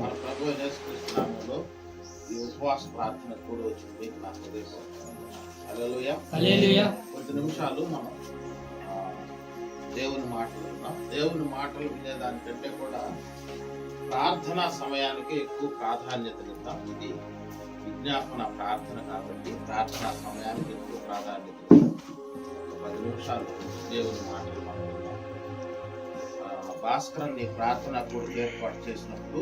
మన ప్రభు నేర్చుకుంటున్నాములో ఈ ఉపవాస ప్రార్థన కూడా వచ్చింది నా హృదయం. కొద్ది నిమిషాలు మనం దేవుని మాటలు విన్నాం. దేవుని మాటలు వినేదానికంటే కూడా ప్రార్థనా సమయానికి ఎక్కువ ప్రాధాన్యతనిద్దాం ఇది విజ్ఞాపన ప్రార్థన కాబట్టి ప్రార్థనా సమయానికి ఎక్కువ ప్రాధాన్యత ఇద్దాం. పది నిమిషాలు దేవుని మాటలు మనం విందాం. నీ ప్రార్థన కూడా ఏర్పాటు చేసినప్పుడు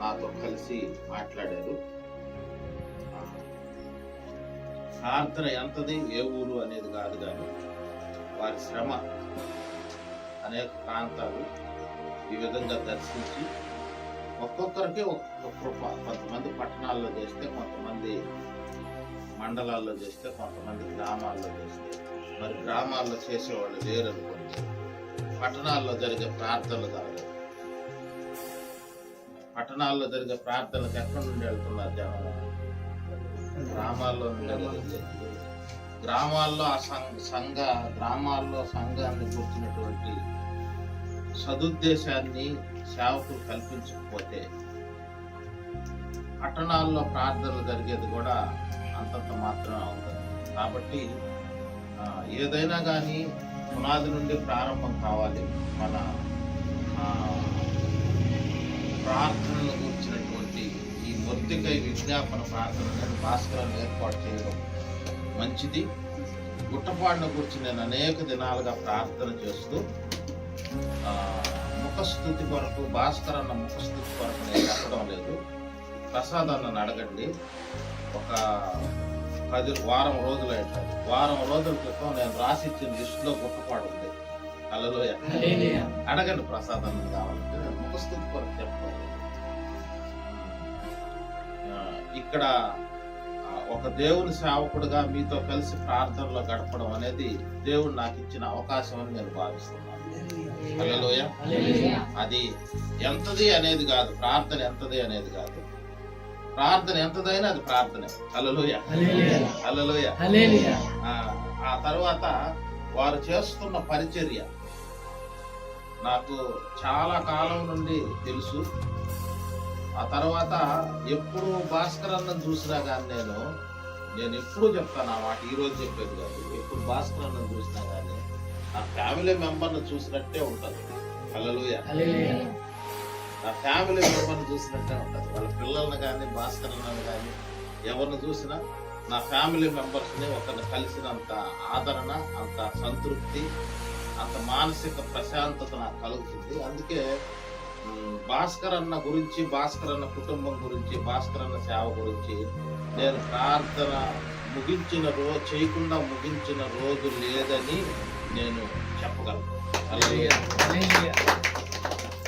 నాతో కలిసి మాట్లాడారు. ప్రార్థన ఎంతది? ఏ ఊరు అనేది కాదు కానీ వారి శ్రమ అనేక ప్రాంతాలు ఈ విధంగా దర్శించి ఒక్కొక్కరికి ఒక్కొక్క కృప. కొంతమంది పట్టణాల్లో చేస్తే కొంతమంది మండలాల్లో చేస్తే కొంతమంది గ్రామాల్లో చేస్తే. మరి గ్రామాల్లో చేసేవాళ్ళు లేరు అనుకోండి పట్టణాల్లో జరిగే ప్రార్థనలు కాదు. పట్టణాల్లో జరిగే ప్రార్థనలకు ఎక్కడి నుండి వెళ్తున్నారు జనాలు? గ్రామాల్లో గ్రామాల్లో ఆ సంఘ సంఘ గ్రామాల్లో సంఘాన్ని కూర్చున్నటువంటి సదుద్దేశాన్ని సేవకులు కల్పించకపోతే పట్టణాల్లో ప్రార్థనలు జరిగేది కూడా అంతంత మాత్రమే అవుతుంది. కాబట్టి ఏదైనా కానీ పునాది నుండి ప్రారంభం కావాలి. మన ప్రార్థనలు కూర్చున్నటువంటి ఈ మొత్తికై విజ్ఞాపన ప్రార్థన అనేది భాస్కరాన్ని ఏర్పాటు చేయడం మంచిది. గుట్టపాడును గురించి నేను అనేక దినాలుగా ప్రార్థన చేస్తూ ముఖస్థుతి కొరకు భాస్కర్ అన్న ముఖస్థుతి కొరకు నేను చెప్పడం లేదు. ప్రసాద్ అన్నను అడగండి. ఒక పది వారం రోజులు అవుతుంది వారం రోజుల క్రితం నేను రాసిచ్చిన లిస్టులో గుట్టపాడు ఉంది. హల్లెలూయా. అడగండి ప్రసాద్ కావాలంటే. నేను ముఖస్థుతి కొరకు. ఆ, ఇక్కడ ఒక దేవుని సేవకుడుగా మీతో కలిసి ప్రార్థనలో గడపడం అనేది దేవుడు నాకు ఇచ్చిన అవకాశం అని నేను భావిస్తున్నాను. అది ఎంతది అనేది కాదు. ప్రార్థన ఎంతది అనేది కాదు. ప్రార్థన ఎంతదైనా అది ప్రార్థనే. హల్లెలూయ. హల్లెలూయా. ఆ, తర్వాత వారు చేస్తున్న పరిచర్య. నాకు చాలా కాలం నుండి తెలుసు. ఆ తర్వాత ఎప్పుడు భాస్కర్ అన్నను చూసినా కానీ నేను నేను ఎప్పుడు చెప్తాను ఆ మాట. ఈ రోజు చెప్పేది కాదు. ఎప్పుడు భాస్కర్ అన్నను చూసినా కానీ నా ఫ్యామిలీ మెంబర్ని చూసినట్టే ఉంటుంది హల్లెలూయ. నా ఫ్యామిలీ మెంబర్ని చూసినట్టే ఉంటుంది వాళ్ళ పిల్లల్ని కానీ భాస్కర్ అన్నని కానీ ఎవరిని చూసినా నా ఫ్యామిలీ మెంబర్స్ని ఒకరిని కలిసినంత ఆదరణ అంత సంతృప్తి అంత మానసిక ప్రశాంతత నాకు కలుగుతుంది. అందుకే భాస్కర్ అన్న గురించి భాస్కర్ అన్న కుటుంబం గురించి భాస్కర్ అన్న సేవ గురించి నేను ప్రార్థన ముగించిన రోజు చేయకుండా ముగించిన రోజు లేదని నేను చెప్పగలను.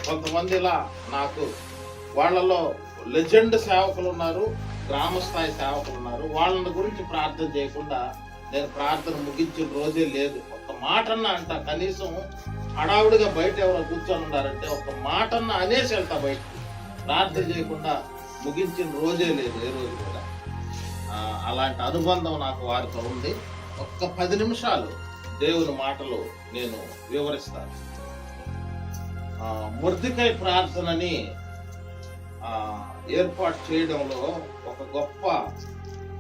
కొంతమంది ఇలా నాకు వాళ్ళలో లెజెండ్ సేవకులు ఉన్నారు గ్రామ స్థాయి సేవకులు ఉన్నారు వాళ్ళని గురించి ప్రార్థన చేయకుండా నేను ప్రార్థన ముగించిన రోజే లేదు. ఒక మాటన్నా అంట కనీసం హడావుడిగా బయట ఎవరో కూర్చొని ఉన్నారంటే ఒక మాటన్న అనేసి వెళ్తా బయటకి. ప్రార్థన చేయకుండా ముగించిన రోజే లేదు ఏ రోజు కూడా. అలాంటి అనుబంధం నాకు వారితో ఉంది. ఒక్క పది నిమిషాలు దేవుని మాటలు నేను వివరిస్తాను. ముర్దికై ప్రార్థనని ఏర్పాటు చేయడంలో ఒక గొప్ప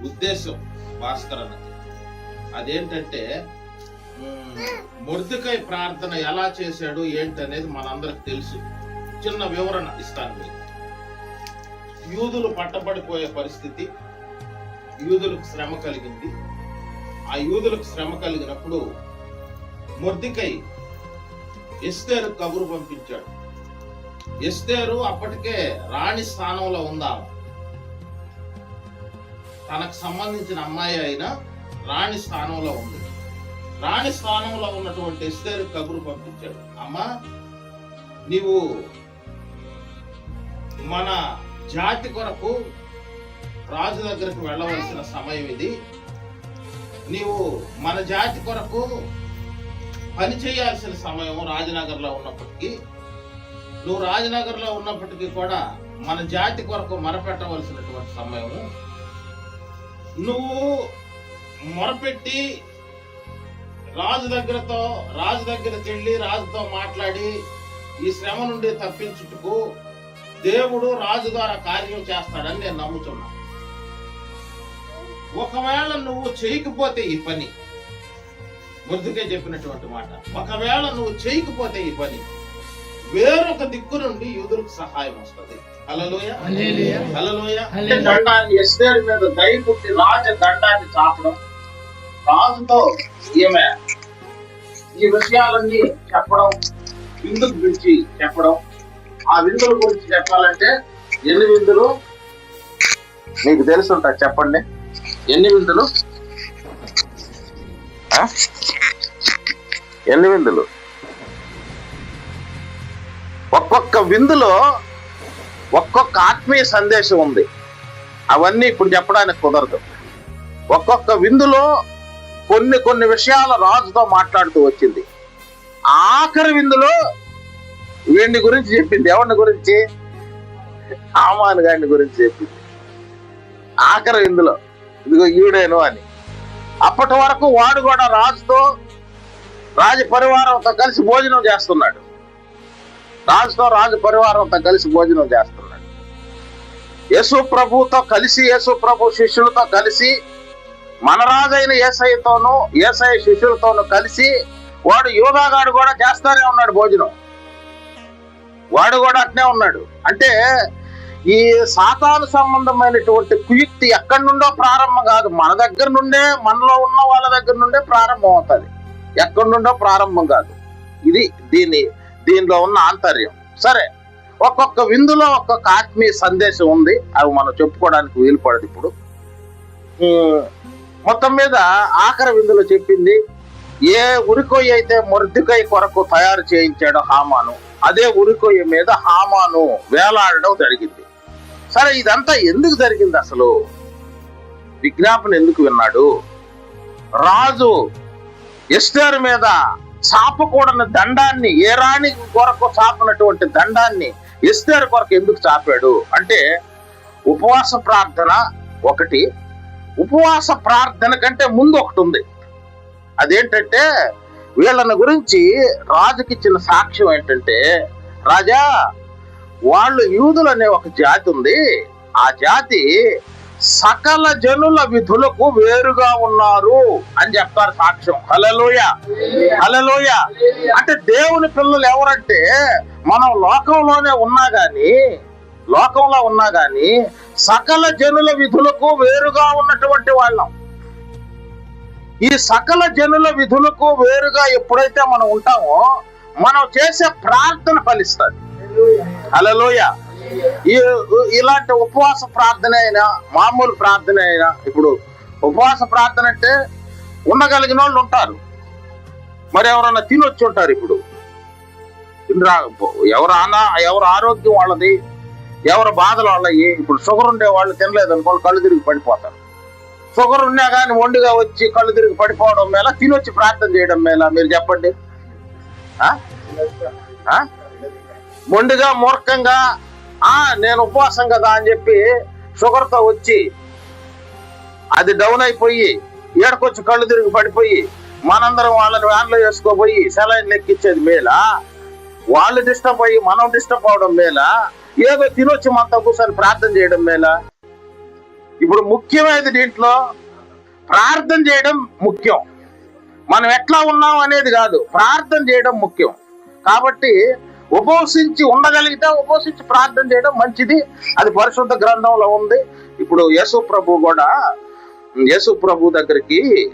ఉద్దేశం భాస్కర్ అన్నది అదేంటంటే ముర్దికై ప్రార్థన ఎలా చేశాడు ఏంటి అనేది మనందరికి తెలుసు. చిన్న వివరణ ఇస్తాను మీకు. యూదులు పట్టబడిపోయే పరిస్థితి యూదులకు శ్రమ కలిగింది. ఆ యూదులకు శ్రమ కలిగినప్పుడు ముర్దికై ఎస్తేరు కబురు పంపించాడు. ఎస్తేరు అప్పటికే రాణి స్థానంలో ఉందా తనకు సంబంధించిన అమ్మాయి అయినా రాణి స్థానంలో ఉంది. రాణి స్థానంలో ఉన్నటువంటి ఎస్తేరు కబురు పంపించాడు. అమ్మా నీవు మన జాతి కొరకు రాజు దగ్గరకు వెళ్ళవలసిన సమయం ఇది. నీవు మన జాతి కొరకు పని చేయాల్సిన సమయం రాజనగర్లో ఉన్నప్పటికీ నువ్వు రాజనగర్లో ఉన్నప్పటికీ కూడా మన జాతి కొరకు మొరపెట్టవలసినటువంటి సమయము నువ్వు మొరపెట్టి రాజు దగ్గరతో రాజు దగ్గరికి వెళ్ళి రాజుతో మాట్లాడి ఈ శ్రమ నుండి తప్పించుటకు దేవుడు రాజు ద్వారా కార్యం చేస్తాడని నేను నమ్ముతున్నా ఒకవేళ నువ్వు చేయకపోతే ఈ పని ముందుకే చెప్పినటువంటి మాట. ఒకవేళ నువ్వు చేయకపోతే ఈ పని. వేరొక దిక్కు నుండి యూదులకు సహాయం వస్తుంది. హల్లెలూయా. హల్లెలూయా. హల్లెలూయా. హల్లెలూయా. దండాన్ని ఎస్టేర్ మీద దయ పుట్టి రాజు దండాన్ని చాపడం రాజుతో ఈమె ఈ విషయాలన్నీ చెప్పడం విందుకు గురించి చెప్పడం ఆ విందుల గురించి చెప్పాలంటే ఎన్ని విందులు? మీకు తెలుసుంటా చెప్పండి. ఎన్ని విందులు? ఆ? ఎన్ని విందులు? ఒక్కొక్క విందులో ఒక్కొక్క ఆత్మీయ సందేశం ఉంది. అవన్నీ ఇప్పుడు చెప్పడానికి కుదరదు. ఒక్కొక్క విందులో కొన్ని కొన్ని విషయాల రాజుతో మాట్లాడుతూ వచ్చింది. ఆఖరి విందులో వీడిని గురించి చెప్పింది. ఎవరిని గురించి? ఆమాను గారిని గురించి చెప్పింది. ఆఖరి విందులో. ఇదిగో ఈడేను అని. అప్పటి వరకు వాడు కూడా రాజుతో రాజ పరివారంతో కలిసి భోజనం చేస్తున్నాడు. రాజుతో రాజు పరివారంతో కలిసి భోజనం చేస్తున్నాడు. యేసు ప్రభుతో కలిసి యేసు ప్రభు శిష్యులతో కలిసి మన రాజైన ఏసైతోనూ ఏసఐ శిష్యులతోనూ కలిసి వాడు యోగాగాడు కూడా చేస్తానే ఉన్నాడు భోజనం. వాడు కూడా అట్నే ఉన్నాడు. అంటే ఈ సాతాను సంబంధమైనటువంటి కుయుక్తి ఎక్కడి నుండో ప్రారంభం కాదు. మన దగ్గర నుండే మనలో ఉన్న వాళ్ళ దగ్గర నుండే ప్రారంభం అవుతుంది. ఎక్కడి నుండో ప్రారంభం కాదు. ఇది దీని దీనిలో ఉన్న ఆంతర్యం. సరే ఒక్కొక్క విందులో ఒక్కొక్క ఆత్మీయ సందేశం ఉంది. అవి మనం చెప్పుకోవడానికి వీలు పడదు ఇప్పుడు మొత్తం మీద ఆఖరి విందులో చెప్పింది ఏ ఉరికొయ్య అయితే మొర్దికై కొరకు తయారు చేయించాడో హామాను అదే ఉరికొయ్య మీద హామాను వేలాడడం జరిగింది. సరే ఇదంతా ఎందుకు జరిగింది అసలు? విజ్ఞాపన ఎందుకు విన్నాడు? రాజు ఎస్టర్ మీద చాపకూడని దండాన్ని ఏ రాణి కొరకు చాపనటువంటి దండాన్ని ఎస్టర్ కొరకు ఎందుకు చాపాడు? అంటే ఉపవాస ప్రార్థన ఒకటి ఉపవాస ప్రార్థన కంటే ముందు ఒకటి ఉంది. అదేంటంటే వీళ్ళని గురించి రాజుకి ఇచ్చిన సాక్ష్యం ఏంటంటే రాజా వాళ్ళు యూదులు అనే ఒక జాతి ఉంది. ఆ జాతి సకల జనుల విధులకు వేరుగా ఉన్నారు అని చెప్తారు సాక్ష్యం. హలలోయ హలలోయ అంటే దేవుని పిల్లలు ఎవరంటే మనం లోకంలోనే ఉన్నా గాని లోకంలో ఉన్నా గాని సకల జనుల విధులకు వేరుగా ఉన్నటువంటి వాళ్ళం. ఈ సకల జనుల విధులకు వేరుగా ఎప్పుడైతే మనం ఉంటామో మనం చేసే ప్రార్థన ఫలిస్తుంది. అలలోయ ఇలాంటి ఉపవాస ప్రార్థన అయినా మామూలు ప్రార్థన అయినా ఇప్పుడు ఉపవాస ప్రార్థన అంటే ఉండగలిగిన వాళ్ళు ఉంటారు. మరి ఎవరన్నా తినొచ్చి ఉంటారు ఇప్పుడు. తినరా ఎవరు ఆనా ఎవరు ఆరోగ్యం వాళ్ళది ఎవరు బాధలు వాళ్ళవి ఇప్పుడు షుగర్ ఉండే వాళ్ళు తినలేదు అనుకోండి కళ్ళు తిరిగి పడిపోతారు. షుగర్ ఉన్నా కానీ ఒండిగా వచ్చి కళ్ళు తిరిగి పడిపోవడం మేళ తినొచ్చి ప్రార్థన చేయడం మేళ మీరు చెప్పండి. ఒండిగా మూర్ఖంగా నేను ఉపవాసం కదా అని చెప్పి షుగర్తో వచ్చి అది డౌన్ అయిపోయి ఏడకొచ్చి కళ్ళు తిరిగి పడిపోయి మనందరం వాళ్ళని వ్యాన్లో వేసుకోపోయి సెలైన్ లెక్కించేది మేలా? వాళ్ళు డిస్టర్బ్ అయ్యి మనం డిస్టర్బ్ అవడం మేలా? ఏదో తినొచ్చి మనతో కూర్చొని ప్రార్థన చేయడం మేలా? ఇప్పుడు ముఖ్యమైనది దీంట్లో ప్రార్థన చేయడం ముఖ్యం. మనం ఎట్లా ఉన్నాం అనేది కాదు ప్రార్థన చేయడం ముఖ్యం. కాబట్టి ఉపవసించి ఉండగలిగితే ఉపవసించి ప్రార్థన చేయడం మంచిది. అది పరిశుద్ధ గ్రంథంలో ఉంది. ఇప్పుడు యేసు ప్రభు కూడా యేసు ప్రభు దగ్గరికి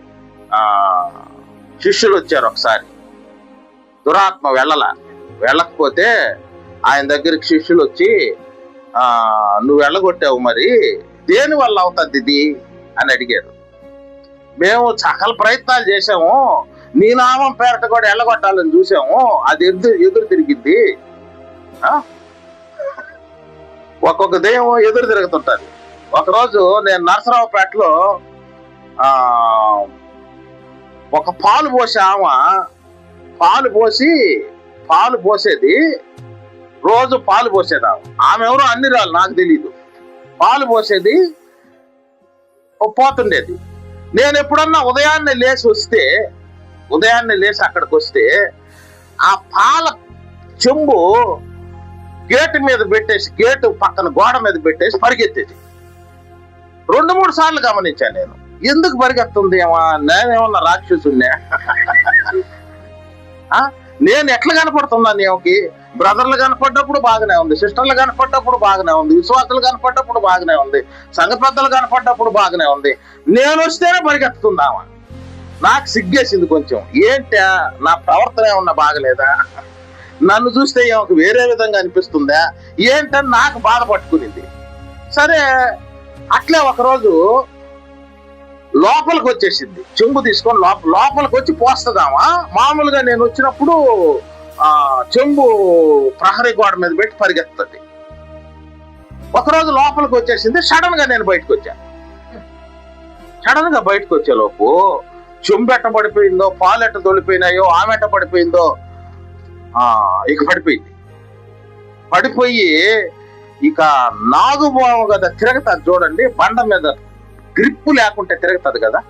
ఆ శిష్యులు వచ్చారు ఒకసారి. దురాత్మ వెళ్ళల. వెళ్ళకపోతే ఆయన దగ్గరికి శిష్యులు వచ్చి ఆ నువ్వు వెళ్ళగొట్టావు మరి. దేని వల్ల అవుతుంది ఇది? అని అడిగారు. మేము సకల ప్రయత్నాలు చేసాము నీ నామం పేరట కూడా వెళ్ళగొట్టాలని చూసాము. అది ఎదురు ఎదురు తిరిగింది. ఒక్కొక్క దెయ్యం ఎదురు తిరుగుతుంటది. ఒకరోజు నేను నరసరావుపేటలో ఆ ఒక పాలు పోసే ఆమె పాలు పోసి పాలు పోసేది. రోజు పాలు పోసేది. ఆమె ఆమె ఎవరో అన్ని రాలు నాకు తెలియదు పాలు పోసేది పోతుండేది. నేను ఎప్పుడన్నా ఉదయాన్నే లేచి వస్తే ఉదయాన్నే లేచి అక్కడికి వస్తే ఆ పాల చెంబు గేటు మీద పెట్టేసి గేటు పక్కన గోడ మీద పెట్టేసి పరిగెత్తేది. రెండు మూడు సార్లు గమనించాను నేను. ఎందుకు పరిగెత్తుంది ఏమా? నేనేమన్నా రాక్షసున్నే ఆ? నేను ఎట్లా కనపడుతున్నాను ఏమకి బ్రదర్లు కనపడ్డప్పుడు బాగానే ఉంది సిస్టర్లు కనపడ్డప్పుడు బాగానే ఉంది విశ్వాసులు కనపడ్డప్పుడు బాగానే ఉంది సంఘ పెద్దలు కనపడ్డప్పుడు బాగానే ఉంది. నేను వస్తేనే పరిగెత్తుతుందామా నాకు సిగ్గేసింది కొంచెం. ఏంటా? నా ప్రవర్తన ఏమన్నా బాగలేదా? నన్ను చూస్తే ఏమకు వేరే విధంగా అనిపిస్తుందా? ఏంటని నాకు బాధ పట్టుకునింది. సరే అట్లే ఒకరోజు లోపలికి వచ్చేసింది. చెంబు తీసుకొని లోపల లోపలికి వచ్చి పోస్తుందామా? మామూలుగా నేను వచ్చినప్పుడు ఆ చెంబు ప్రహరీ గోడ మీద పెట్టి పరిగెత్తుంది. ఒకరోజు లోపలికి వచ్చేసింది. సడన్గా నేను బయటకు వచ్చాను సడన్గా బయటకు వచ్చేలోపు చెంబెట్ట పడిపోయిందో పాలు ఎట్ట తొలిపోయినాయో ఆమె ఎట్ట పడిపోయిందో ఆ ఇక పడిపోయింది. పడిపోయి ఇక నాగుబావు కదా తిరగతాది చూడండి బండ మీద గ్రిప్పు లేకుంటే తిరుగుతుంది కదా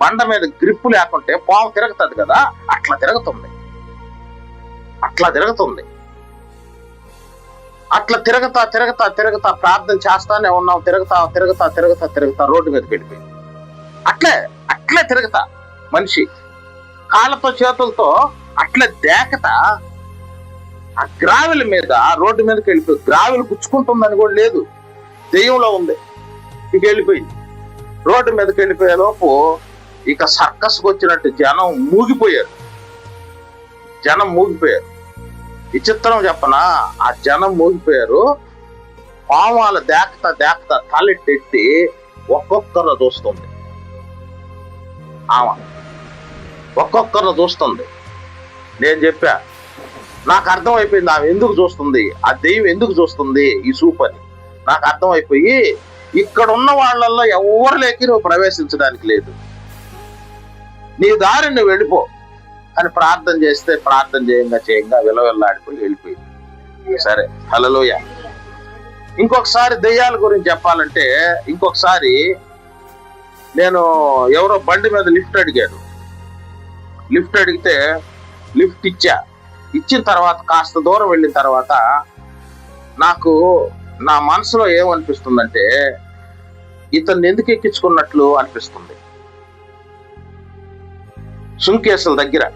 బండ మీద గ్రిప్పు లేకుంటే పాము తిరుగుతుంది కదా అట్లా తిరుగుతుంది. అట్లా తిరుగుతుంది. అట్లా తిరగతా తిరగతా తిరగతా ప్రార్థన చేస్తానే ఉన్నాం. తిరగతా తిరగతా తిరగతా తిరుగుతా రోడ్డు మీద వెళ్ళిపోయింది అట్లే అట్లే తిరగతా మనిషి. కాళ్ళతో చేతులతో అట్లా దేకత. ఆ గ్రావెల్ మీద రోడ్డు మీదకి వెళ్ళిపోయి గ్రావెల్ గుచ్చుకుంటుందని కూడా లేదు. దెయ్యంలో ఉంది. ఇక వెళ్ళిపోయింది. రోడ్డు మీదకి వెళ్ళిపోయే లోపు ఇక సర్కస్కి వచ్చినట్టు జనం మూగిపోయారు. జనం మూగిపోయారు. విచిత్రం చెప్పనా? ఆ జనం మూగిపోయారు. పామాల దేకత దేకత తలెట్టెట్టి ఒక్కొక్కరు చూస్తుంది. ఆమె. ఒక్కొక్కరు చూస్తుంది. నేను చెప్పా నాకు అర్థమైపోయింది ఆమె ఎందుకు చూస్తుంది ఆ దెయ్యం ఎందుకు చూస్తుంది ఈ సూప్ అని నాకు అర్థమైపోయి ఇక్కడ ఉన్న వాళ్ళల్లో ఎవరు లేకి నువ్వు ప్రవేశించడానికి లేదు. నీ దారి నువ్వు వెళ్ళిపో అని ప్రార్థన చేస్తే ప్రార్థన చేయంగా చేయంగా విలవెల్లాడిపోయి వెళ్ళిపోయింది. సరే హలలోయ ఇంకొకసారి దెయ్యాల గురించి చెప్పాలంటే ఇంకొకసారి నేను ఎవరో బండి మీద లిఫ్ట్ అడిగాను లిఫ్ట్ అడిగితే లిఫ్ట్ ఇచ్చా. ఇచ్చిన తర్వాత కాస్త దూరం వెళ్ళిన తర్వాత నాకు నా మనసులో ఏమనిపిస్తుందంటే ఇతన్ని ఎందుకు ఎక్కించుకున్నట్లు అనిపిస్తుంది. సుంకేసుల దగ్గర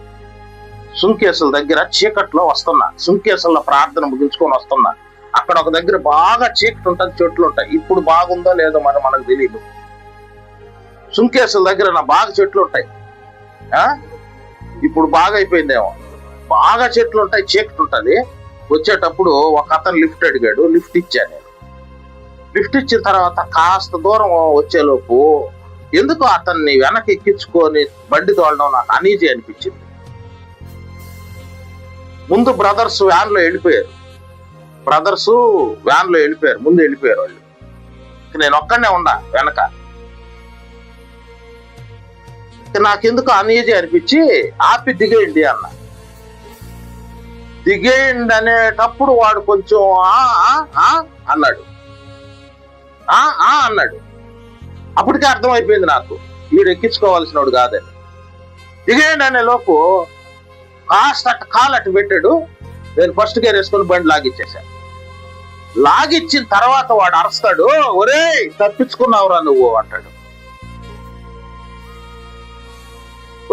సుంకేసుల దగ్గర చీకట్లో వస్తున్నా. సుంకేసుల ప్రార్థన ముగించుకొని వస్తున్నా. అక్కడ ఒక దగ్గర బాగా చీకటి ఉంటుంది చెట్లు ఉంటాయి. ఇప్పుడు బాగుందో లేదో మరి మనకు తెలియదు సుంకేసుల దగ్గర నా బాగా చెట్లు ఉంటాయి. ఇప్పుడు బాగా అయిపోయిందేమో. బాగా చెట్లు ఉంటాయి చీకటి ఉంటుంది. వచ్చేటప్పుడు ఒక అతను లిఫ్ట్ అడిగాడు లిఫ్ట్ ఇచ్చాను నేను. లిఫ్ట్ ఇచ్చిన తర్వాత కాస్త దూరం వచ్చేలోపు ఎందుకు అతన్ని వెనక్కి ఎక్కించుకొని బండి తోలడం నాకు అనీజీ అనిపించింది. ముందు బ్రదర్స్ వ్యాన్లో వెళ్ళిపోయారు. బ్రదర్స్ వ్యాన్లో వెళ్ళిపోయారు ముందు వెళ్ళిపోయారు వాళ్ళు. నేను ఒక్కనే ఉన్నా వెనక. నాకెందుకు అనీజీ అనిపించి ఆపి దిగేయండి అన్న. దిగేయండి అనేటప్పుడు వాడు కొంచెం ఆ ఆ, అన్నాడు. ఆ ఆ అన్నాడు. అప్పటికే అర్థమైపోయింది నాకు. వీడు ఎక్కించుకోవాల్సిన వాడు కాదని దిగేయండి అనే లోపు కాస్త అట్ట కాలు అటు పెట్టాడు. నేను ఫస్ట్ గేర్ వేసుకొని బండి లాగిచ్చేసాను లాగిచ్చిన తర్వాత వాడు అరుస్తాడు ఒరేయ్ తప్పించుకున్నావురా నువ్వు అంటాడు.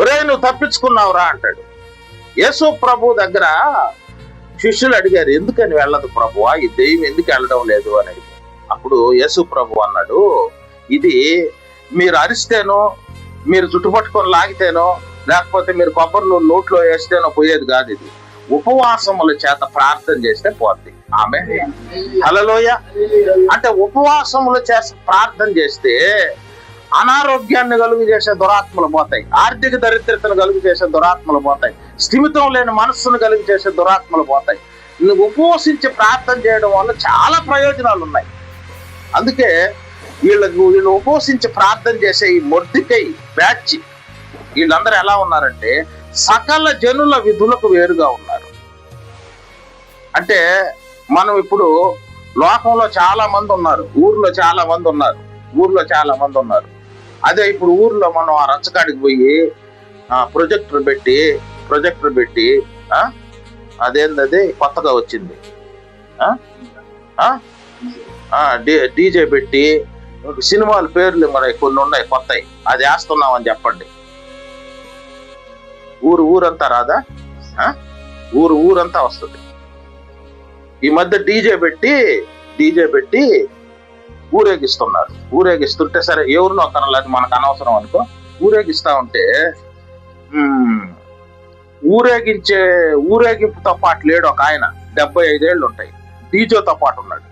ఒరేయ్ నువ్వు తప్పించుకున్నావురా అంటాడు. యేసు ప్రభు దగ్గర శిష్యులు అడిగారు ఎందుకని వెళ్ళదు ప్రభు ఈ దెయ్యం ఎందుకు వెళ్ళడం లేదు? అని అప్పుడు యేసు ప్రభు అన్నాడు ఇది మీరు అరిస్తేనో మీరు చుట్టుపట్టుకొని లాగితేనో లేకపోతే మీరు కొబ్బరి నూనె నోట్లో వేస్తేనో పోయేది కాదు ఇది. ఉపవాసముల చేత ప్రార్థన చేస్తే పోద్ది. ఆమె హలలోయ అంటే ఉపవాసముల చేత ప్రార్థన చేస్తే అనారోగ్యాన్ని కలుగు చేసే దురాత్మలు పోతాయి. ఆర్థిక దరిద్రతను కలుగు చేసే దురాత్మలు పోతాయి. స్థిమితం లేని మనస్సును కలిగి చేసే దురాత్మలు పోతాయి. నువ్వు ఉపవసించి ప్రార్థన చేయడం వల్ల చాలా ప్రయోజనాలు ఉన్నాయి. అందుకే వీళ్ళకు వీళ్ళు ఉపవసించి ప్రార్థన చేసే ఈ మొద్దికై బ్యాచ్ వీళ్ళందరూ ఎలా ఉన్నారంటే సకల జనుల విధులకు వేరుగా ఉన్నారు. అంటే మనం ఇప్పుడు లోకంలో చాలా మంది ఉన్నారు. ఊర్లో చాలా మంది ఉన్నారు. ఊర్లో చాలా మంది ఉన్నారు. అదే ఇప్పుడు ఊర్లో మనం ఆ రచ్చకాడికి పోయి ప్రొజెక్టర్ పెట్టి ప్రొజెక్టర్ పెట్టి అదేందది? కొత్తగా వచ్చింది. డీజే పెట్టి సినిమాల పేర్లు మరి కొన్ని ఉన్నాయి కొత్తవి అది వేస్తున్నాం అని చెప్పండి. ఊరు ఊరంతా రాదా? ఊరు ఊరంతా వస్తుంది. ఈ మధ్య డీజే పెట్టి డీజే పెట్టి ఊరేగిస్తున్నారు. ఊరేగిస్తుంటే సరే ఎవరినో ఒకరిని లేదు మనకు అనవసరం అనుకో ఊరేగిస్తా ఉంటే ఊరేగించే ఊరేగింపుతో పాటు లేడు ఒక ఆయన. డెబ్బై ఐదేళ్ళు ఉంటాయి. డీజోతో పాటు ఉన్నాడు.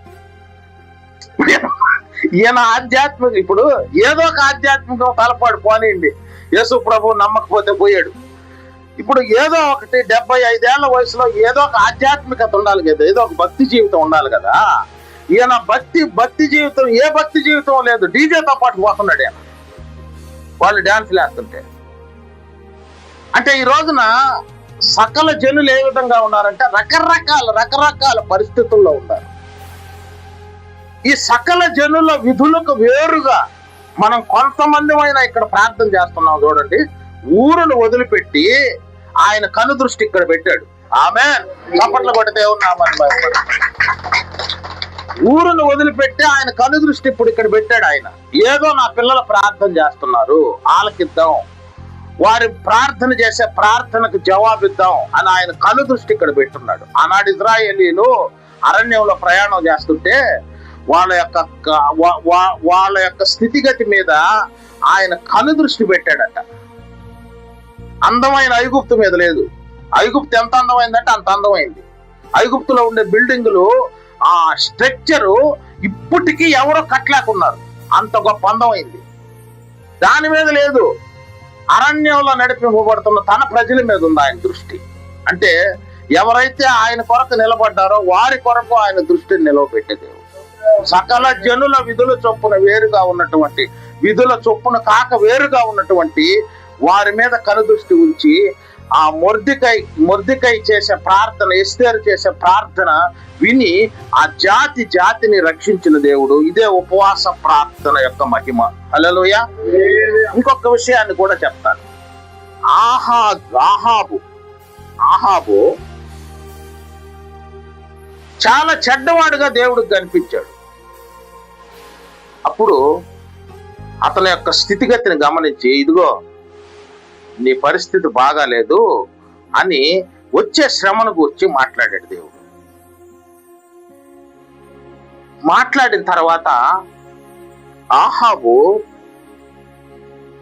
ఈయన ఆధ్యాత్మిక ఇప్పుడు ఏదో ఒక ఆధ్యాత్మికం తలపాడు పోనీయండి. యేసు ప్రభు నమ్మకపోతే పోయాడు. ఇప్పుడు ఏదో ఒకటి డెబ్బై ఐదేళ్ళ వయసులో ఏదో ఒక ఆధ్యాత్మికత ఉండాలి కదా ఏదో ఒక భక్తి జీవితం ఉండాలి కదా. ఈయన భక్తి భక్తి జీవితం ఏ భక్తి జీవితం లేదు. డీజేతో పాటు పోతున్నాడు ఈయన. వాళ్ళు డాన్స్ వేస్తుంటే అంటే ఈ రోజున సకల జనులు ఏ విధంగా ఉన్నారంటే రకరకాల రకరకాల పరిస్థితుల్లో ఉన్నారు. ఈ సకల జనుల విధులకు వేరుగా మనం కొంతమంది అయినా ఇక్కడ ప్రార్థన చేస్తున్నాం చూడండి. ఊరును వదిలిపెట్టి ఆయన కను దృష్టి ఇక్కడ పెట్టాడు. ఆమె చప్పట్లు కొడితే ఉన్నామని ఊరును వదిలిపెట్టి ఆయన కను దృష్టి ఇప్పుడు ఇక్కడ పెట్టాడు ఆయన. ఏదో నా పిల్లలు ప్రార్థన చేస్తున్నారు ఆలకిద్దాం. వారి ప్రార్థన చేసే ప్రార్థనకు జవాబిద్దాం అని ఆయన కను దృష్టి ఇక్కడ పెట్టున్నాడు. ఆనాడు ఇజ్రాయేలీలు అరణ్యంలో ప్రయాణం చేస్తుంటే వాళ్ళ యొక్క వాళ్ళ యొక్క స్థితిగతి మీద ఆయన కను దృష్టి పెట్టాడట. అందమైన ఐగుప్తు మీద లేదు. ఐగుప్తు ఎంత అందమైందంటే అంత అందమైంది. ఐగుప్తులో ఉండే బిల్డింగులు ఆ స్ట్రక్చరు ఇప్పటికీ ఎవరో కట్టలేకున్నారు. అంత గొప్ప అందమైంది దాని మీద లేదు. అరణ్యంలో నడిపింపబడుతున్న తన ప్రజల మీద ఉంది ఆయన దృష్టి. అంటే ఎవరైతే ఆయన కొరకు నిలబడ్డారో వారి కొరకు ఆయన దృష్టిని నిలవబెట్టే దేవుడు సకల జనుల విధుల చొప్పున వేరుగా ఉన్నటువంటి విధుల చొప్పున కాక వేరుగా ఉన్నటువంటి వారి మీద కనుదృష్టి ఉంచి ఆ మొర్దికై మొర్దికై చేసే ప్రార్థన ఎస్తేరు చేసే ప్రార్థన విని ఆ జాతి జాతిని రక్షించిన దేవుడు. ఇదే ఉపవాస ప్రార్థన యొక్క మహిమ. అలలోయ ఇంకొక విషయాన్ని కూడా చెప్తాను. ఆహా ఆహాబు. ఆహాబు చాలా చెడ్డవాడుగా దేవుడికి కనిపించాడు. అప్పుడు అతని యొక్క స్థితిగతిని గమనించి ఇదిగో నీ పరిస్థితి బాగాలేదు అని వచ్చే శ్రమను గురించి మాట్లాడాడు దేవుడు. మాట్లాడిన తర్వాత ఆహాబు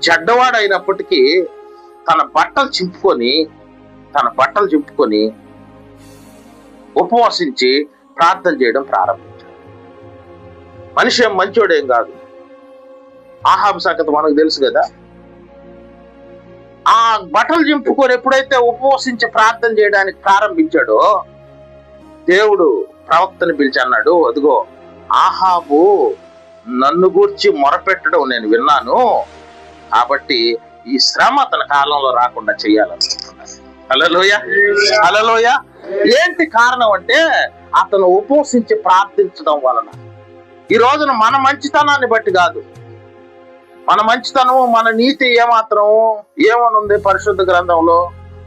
చెడ్డవాడైనప్పటికీ తన బట్టలు చింపుకొని తన బట్టలు చింపుకొని ఉపవాసించి ప్రార్థన చేయడం ప్రారంభించాడు. మనిషి ఏం మంచోడేం కాదు. ఆహాబు సంగతి మనకు తెలుసు కదా. ఆ బట్టలు చింపుకొని ఎప్పుడైతే ఉపవసించి ప్రార్థన చేయడానికి ప్రారంభించాడో దేవుడు ప్రవక్తను పిలిచి అన్నాడు అదిగో ఆహాబు నన్ను గూర్చి మొరపెట్టడం నేను విన్నాను కాబట్టి ఈ శ్రమ అతని కాలంలో రాకుండా చేయాలనుకుంటున్నాను. అలలోయ అలలోయ ఏంటి కారణం అంటే అతను ఉపవసించి ప్రార్థించడం వలన. ఈ రోజున మన మంచితనాన్ని బట్టి కాదు మన మంచితనం మన నీతి ఏమాత్రం ఏమనుంది పరిశుద్ధ గ్రంథంలో?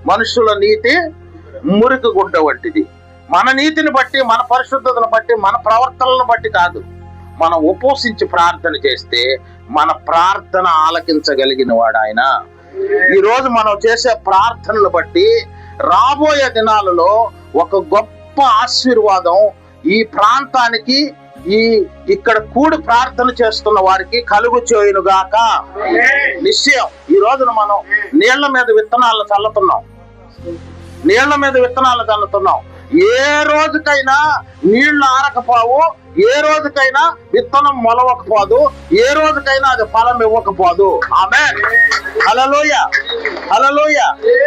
మనుషుల నీతి మురికి గుడ్డ వంటిది. మన నీతిని బట్టి మన పరిశుద్ధతను బట్టి మన ప్రవర్తనను బట్టి కాదు. మనం ఉపోసించి ప్రార్థన చేస్తే మన ప్రార్థన ఆలకించగలిగిన వాడు ఆయన. ఈరోజు మనం చేసే ప్రార్థనలు బట్టి రాబోయే దినాలలో ఒక గొప్ప ఆశీర్వాదం ఈ ప్రాంతానికి ఈ ఇక్కడ కూడి ప్రార్థన చేస్తున్న వారికి కలుగు గాక నిశ్చయం. ఈ రోజున మనం నీళ్ళ మీద విత్తనాలను చల్లుతున్నాం. నీళ్ళ మీద విత్తనాలు చల్లుతున్నాం. ఏ రోజుకైనా నీళ్ళు ఆరకపోవు ఏ రోజుకైనా విత్తనం మొలవకపోదు ఏ రోజుకైనా అది ఫలం ఇవ్వకపోదు. ఆమె హలలోయ హలలోయ